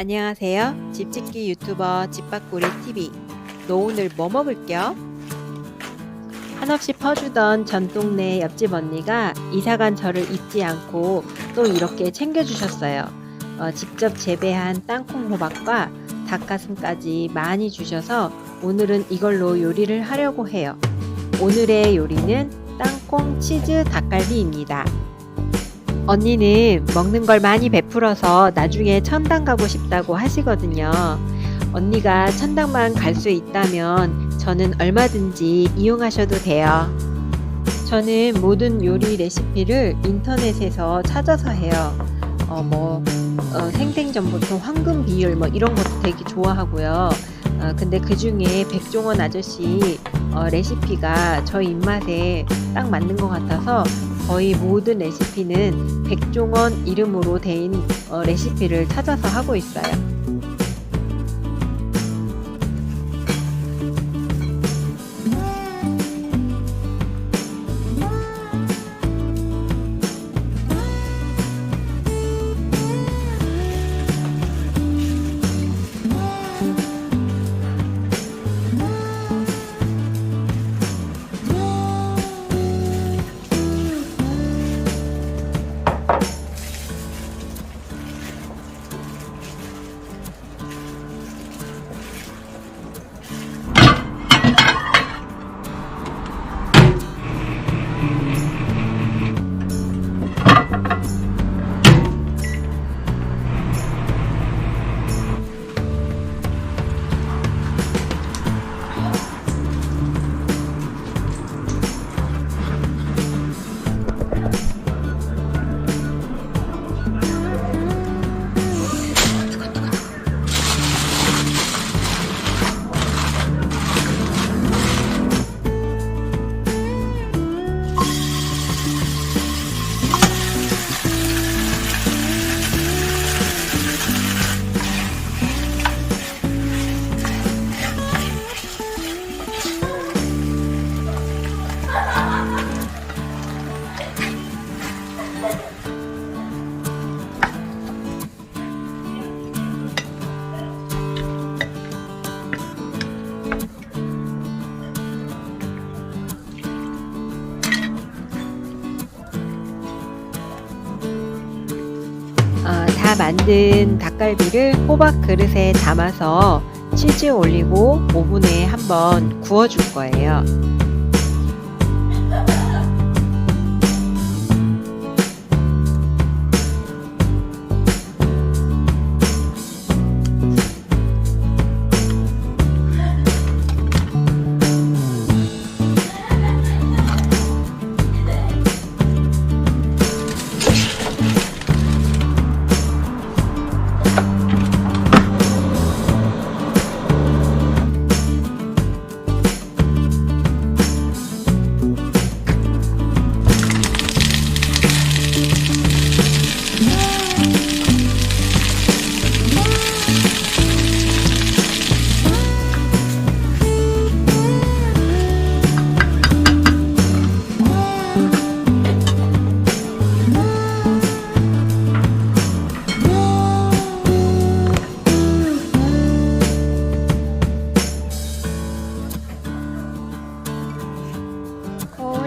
안녕하세요. 집짓기 유튜버 집밥구리 TV. 너 오늘 뭐 먹을겨? 한없이 퍼주던 전 동네 옆집 언니가 이사간 저를 잊지 않고 또 이렇게 챙겨주셨어요. 어, 직접 재배한 땅콩 호박과 닭가슴까지 많이 주셔서 오늘은 이걸로 요리를 하려고 해요. 오늘의 요리는 땅콩 치즈 닭갈비입니다. 언니는 먹는 걸 많이 베풀어서 나중에 천당 가고 싶다고 하시거든요. 언니가 천당만 갈 수 있다면 저는 얼마든지 이용하셔도 돼요. 저는 모든 요리 레시피를 인터넷에서 찾아서 해요. 어, 뭐, 어, 생생전부터 황금 비율 뭐 이런 것도 되게 좋아하고요. 어, 근데 그 중에 백종원 아저씨 어, 레시피가 저 입맛에 딱 맞는 것 같아서 거의 모든 레시피는 백종원 이름으로 된 어, 레시피를 찾아서 하고 있어요. 만든 닭갈비를 호박 그릇에 담아서 치즈 올리고 오븐에 한번 구워줄 거예요.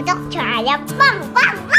我最爱呀，棒棒棒！